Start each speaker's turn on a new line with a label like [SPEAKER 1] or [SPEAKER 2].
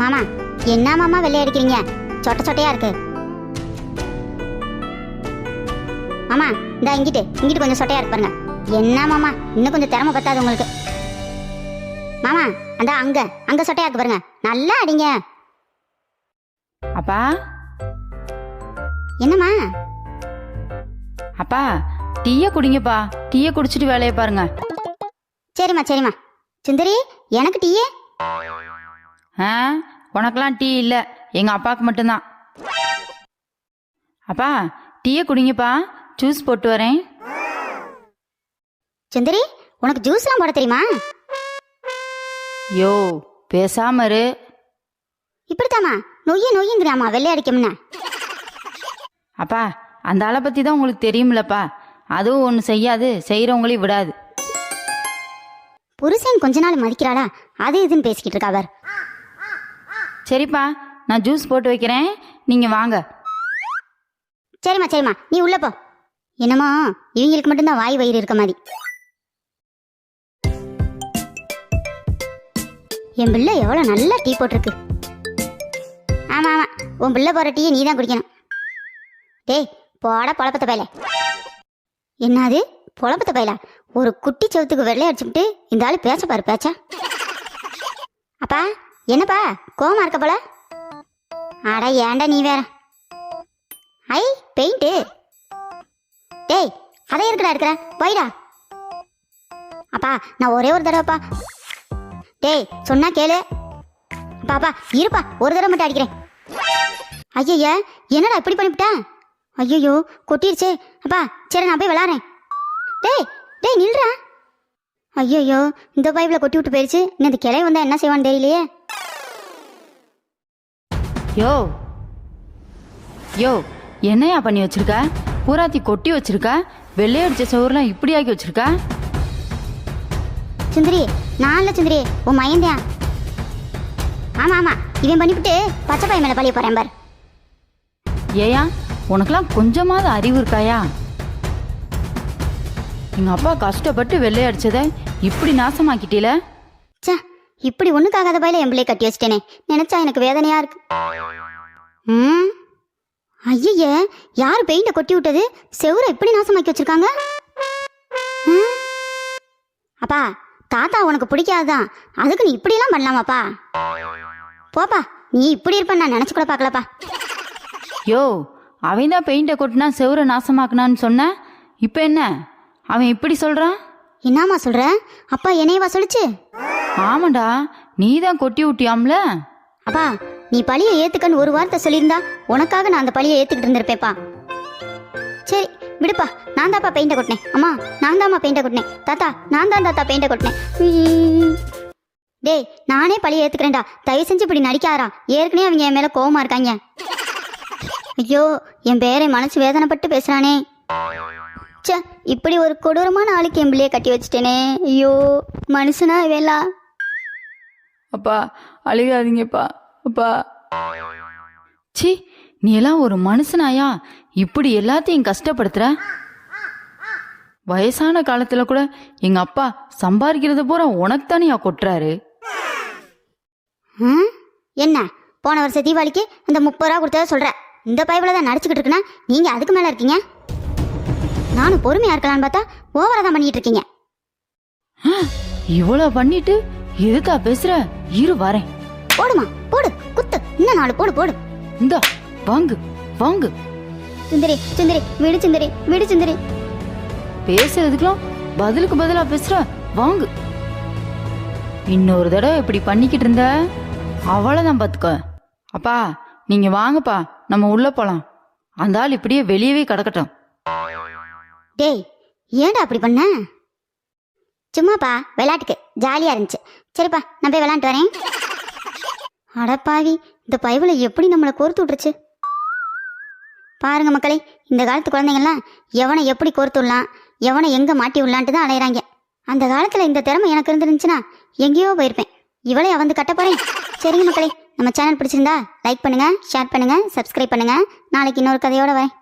[SPEAKER 1] மாமா என்ன மாமா வெள்ளை அடிக்கிறீங்க? சொட்ட சொட்டையா இருக்கு. மாமா இந்த இங்கிட்டு இங்கிட்டு கொஞ்சம் சொட்டையா இருக்கு பாருங்க. என்ன மாமா இன்னும் கொஞ்சம் திறமை பத்தாது உங்களுக்கு. மாமா அந்த அங்க அங்க சொட்டையா இருக்கு பாருங்க. நல்லா அடிங்க.
[SPEAKER 2] அப்பா?
[SPEAKER 1] என்னம்மா?
[SPEAKER 2] அப்பா டீயை குடிங்கப்பா. டீயை குடிச்சிட்டு வேலையை பாருங்க.
[SPEAKER 1] சரிம்மா சரிம்மா. சுந்தரி எனக்கு டீயே
[SPEAKER 2] ஆ உனக்கெல்லாம் டீ இல்லை. எங்கள் அப்பாவுக்கு மட்டும்தான். அப்பா டீயை குடிங்கப்பா. ஜூஸ் போட்டு வரேன்.
[SPEAKER 1] சுந்தரி உனக்கு ஜூஸ்லாம் போட தெரியுமா?
[SPEAKER 2] யோ பேசாம இரு.
[SPEAKER 1] இப்படித்தாம்மா. நொய்ய நொய்யுங்கிறாமா வெள்ளை அடிக்கும்னா
[SPEAKER 2] அப்பா அந்த ஆளை பற்றி தான் உங்களுக்கு தெரியுமில்லப்பா அதுவும் ஒன்று செய்யாது செய்கிறவங்களையும் விடாது.
[SPEAKER 1] புருஷன் கொஞ்ச நாள் மதிக்கிறாளா? அது இதுன்னு பேசிக்கிட்டு இருக்கா அவர்?
[SPEAKER 2] சரிப்பா நான் ஜூஸ் போட்டு வைக்கிறேன். நீங்கள் வாங்க.
[SPEAKER 1] சரிம்மா சரிம்மா. நீ உள்ள போ. என்னமோ இவங்களுக்கு மட்டும்தான் வாய் வயிறு இருக்க மாதிரி. என் பிள்ளை எவ்வளோ நல்லா டீ போட்டிருக்கு. ஆமா ஆமா. உன் பிள்ளை போற டீயை நீ தான் குடிக்கணும். டேய் போட பொழப்பத்த பையல. என்னது? பொழப்பத்த பையல? ஒரு குட்டி செவத்துக்கு வெள்ளை அடிச்சுட்டு இந்த ஆள் பேச பாரு பேச்சா? அப்பா என்னப்பா? கோமா இருக்க போல? அட ஏன்டா நீ வேற? I paint. டேய் அதை இருக்கடா இருக்கிற போயிடா. அப்பா நான் ஒரே ஒரு தடவைப்பா. டேய் சொன்னா கேளு. பாப்பா இருப்பா ஒரு தடவை மட்டும் அடிக்கிறேன். ஐயா என்னடா இப்படி பண்ணிவிட்டேன் ஐயோ கொட்டிருச்சே. அப்பா சரி நான் போய் விளாட்றேன். டேய் டேய் நில்றா. ஐயோ இந்த பைப்பில் கொட்டி விட்டு போயிடுச்சு இன்னும் இந்த கிளை வந்தா என்ன செய்வான்னு தெரியலையே.
[SPEAKER 2] யோ. யோ என்னையா பண்ணி வச்சிருக்க? பூராத்தி கொட்டி வச்சிருக்க? வெள்ளையடிச்ச சோறுலாம் இப்படி ஆக்கி வச்சிருக்க?
[SPEAKER 1] சுந்தரி நான் சுந்தரி உன் மயந்தியா ஆமா ஆமா இவன் பண்ணிவிட்டு பச்சை பையன் மேல பழிய போறேன் பார்.
[SPEAKER 2] ஏயா உனக்கெல்லாம் கொஞ்சமாவது அறிவு இருக்காயா? எங்க அப்பா கஷ்டப்பட்டு வெள்ளையடிச்சதை இப்படி நாசமாக்கிட்டீல?
[SPEAKER 1] ச்சே இப்படி ஒண்ணுக்காகாத பையில என் பிள்ளைய கட்டி வச்சிட்டேனே. நினைச்சா எனக்கு வேதனையா இருக்கு. ம்? ஐய யார் பெயிண்ட கொட்டி விட்டது? செவுரை இப்படி நாசமாக்கி வச்சிருக்காங்க? ம்? அப்பா தாத்தா உனக்கு பிடிக்காதுதான். அதுக்கு நீ இப்படியெல்லாம் பண்ணலாமாப்பா? போப்பா நீ இப்படி இருப்பேன்னு நான் நினைச்சு கூட பார்க்கலப்பா.
[SPEAKER 2] யோ அவன் தான் பெயிண்டை கொட்டினா செவுரை நாசமாக்குனான்னு சொன்ன. இப்போ என்ன? அவன் இப்படி சொல்றான்?
[SPEAKER 1] என்னம்மா சொல்ற? அப்பா என்னையவா சொல்லுச்சு?
[SPEAKER 2] ஆமாடா நீ தான் கொட்டி விட்டியாம்ல
[SPEAKER 1] அப்பா நீ பழிய ஏத்துக்கன்னு ஒரு வார்த்தை சொல்லியிருந்தா உனக்காக நான் அந்த பழியை ஏத்துக்கிட்டு இருந்திருப்பேப்பா சரி விடுப்பா நான் தான்ப்பா பெயிண்ட கொட்டினேன். அம்மா நான் தாம்மா பெயிண்ட கொட்டினேன். தாத்தா நான் தான் தாத்தா பெயிண்ட கொட்டினேன். டேய் நானே பழிய ஏத்துக்கிறேன்டா. தயவு செஞ்சு இப்படி நடிக்காரா ஏற்கனவே அவங்க என் மேல கோவமா இருக்காங்க. ஐயோ என் பேரை மனசு வேதனைப்பட்டு பேசுறானே. ச்சே இப்படி ஒரு கொடூரமான ஆளுக்கு என் பிள்ளைய கட்டி வச்சிட்டேனே. ஐயோ மனுஷனா வேலா
[SPEAKER 2] அப்பா அழுகாதீங்கப்பா. அப்பா. சி நீ எல்லாம் ஒரு மனுஷனாயா? இப்படி எல்லாத்தையும் கஷ்டப்படுத்துற? வயசான காலத்துல கூட எங்க அப்பா சம்பாதிக்கிறத பூரா உனக்கு தானேயா கொட்டுறாரு.
[SPEAKER 1] ம்? என்ன? போன வருஷம் தீபாவளிக்கு இந்த முப்பது ரூபா கொடுத்தத சொல்ற? இந்த பைபிள தான் நடிச்சுக்கிட்டு இருக்குன்னா நீங்க அதுக்கு மேல இருக்கீங்க? நானும் பொறுமையா இருக்கலாம்னு பார்த்தா ஓவரா தான் பண்ணிட்டு இருக்கீங்க.
[SPEAKER 2] இவ்வளோ பண்ணிட்டு எதுக்கா பேசுற? இரு வரேன்.
[SPEAKER 1] போடுமா போடு குத்து. இன்னும் நாலு போடு போடு.
[SPEAKER 2] இந்தா வாங்கு வாங்கு.
[SPEAKER 1] சுந்தரி சுந்தரி விடு சுந்தரி விடு சுந்தரி.
[SPEAKER 2] பேசுறதுக்கெல்லாம் பதிலுக்கு பதிலா பேசுற? வாங்கு. இன்னொரு தடவை இப்படி பண்ணிக்கிட்டு இருந்த? அவ்வளோதான் பார்த்துக்க. அப்பா நீங்க வாங்கப்பா. நம்ம உள்ள போலாம். அந்த ஆள் இப்படியே வெளியவே கிடக்கட்டும்.
[SPEAKER 1] டேய் ஏன்டா அப்படி பண்ண? சும்மாப்பா விளையாட்டுக்கு. ஜாலியா இருந்துச்சு. சரிப்பா நான் போய் விளையாண்டு வரேன். அடப்பாவி இந்த பைபிளை எப்படி நம்மளை கோர்த்து விட்டுருச்சு? பாருங்க மக்களே இந்த காலத்து குழந்தைங்கள்லாம் எவனை எப்படி கோர்த்து விடலாம் எவனை எங்க மாட்டி விடலான்ட்டு தான் அலையிறாங்க. அந்த காலத்துல இந்த திறமை எனக்கு இருந்துருந்துச்சுன்னா எங்கேயோ போயிருப்பேன். இவளே வந்து கட்ட போறேன். சரிங்க மக்களே நம்ம சேனல் பிடிச்சிருந்தா லைக் பண்ணுங்க ஷேர் பண்ணுங்க சப்ஸ்கிரைப் பண்ணுங்க. நாளைக்கு இன்னொரு கதையோட வரேன்.